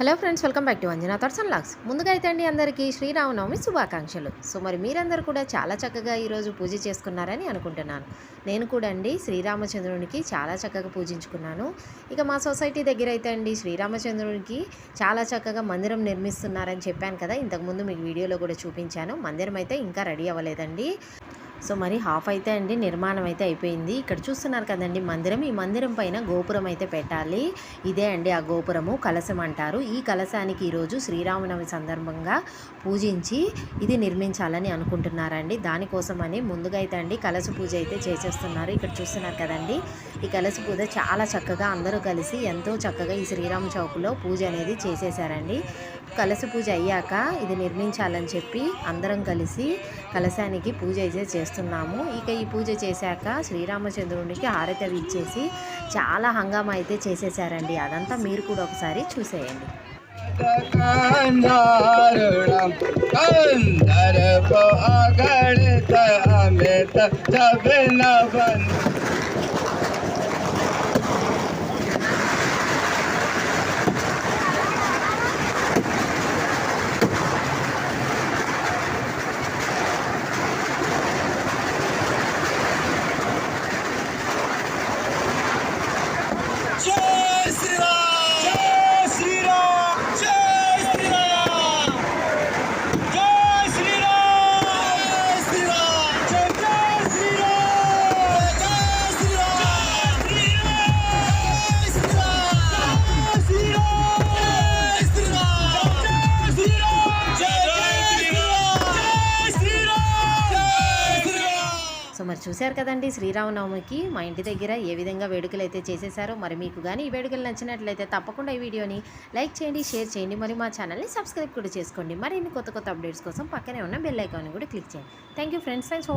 Hello friends welcome back to Anjana thoughts and looks. ముందుగా అయితే అండి అందరికీ శ్రీరామనవమి శుభాకాంక్షలు. సో మరి మీరందరూ కూడా చాలా చక్కగా ఈరోజు పూజ చేసుకున్నారని అనుకుంటున్నాను. నేను కూడా అండి శ్రీరామచంద్రునికి చాలా చక్కగా పూజించుకున్నాను. ఇక మా సొసైటీ దగ్గర అయితే అండి శ్రీరామచంద్రునికి చాలా చక్కగా మందిరం నిర్మిస్తున్నారని చెప్పాను కదా ఇంతకుముందు మీకు వీడియోలో కూడా చూపించాను. మందిరం అయితే ఇంకా రెడీ అవ్వలేదండి. సో మరి హాఫ్ అయితే అండి నిర్మాణం అయితే అయిపోయింది. ఇక్కడ చూస్తున్నారు కదండి మందిరం. ఈ మందిరం పైన గోపురం అయితే పెట్టాలి. ఇదే అండి ఆ గోపురము. కలశం అంటారు. ఈ కలశానికి ఈరోజు శ్రీరామనవమి సందర్భంగా పూజించి ఇది నిర్మించాలని అనుకుంటున్నారండి. దానికోసమని ముందుగా అయితే అండి కలశ పూజ అయితే చేసేస్తున్నారు. ఇక్కడ చూస్తున్నారు కదండి ఈ కలశ పూజ చాలా చక్కగా అందరూ కలిసి ఎంతో చక్కగా ఈ శ్రీరామ చౌక్లో పూజ అనేది చేసేసారండి కలశ పూజ అయ్యాక ఇది నిర్మించాలని చెప్పి అందరం కలిసి కలశానికి పూజ అయితే చేస్తున్నాము. ఇక ఈ పూజ చేశాక శ్రీరామచంద్రునికి హారతి అవి ఇచ్చేసి చాలా హంగామా అయితే చేసేసారండి. అదంతా మీరు కూడా ఒకసారి చూసేయండి. మరి చూశారు కదండి శ్రీరామనవమికి మా ఇంటి దగ్గర ఏ విధంగా వేడుకలు అయితే చేసేసారో మరి మీకు కానీ ఈ వేడుకలు నచ్చినట్లయితే తప్పకుండా ఈ వీడియోని లైక్ చేయండి షేర్ చేయండి మరి మా ఛానల్ని సబ్స్క్రైబ్ కూడా చేసుకోండి. మరిన్ని కొత్త కొత్త అప్డేట్స్ కోసం పక్కనే ఉన్న బెల్ ఐకాన్ని కూడా క్లిక్ చేయండి. Thank you friends thanks for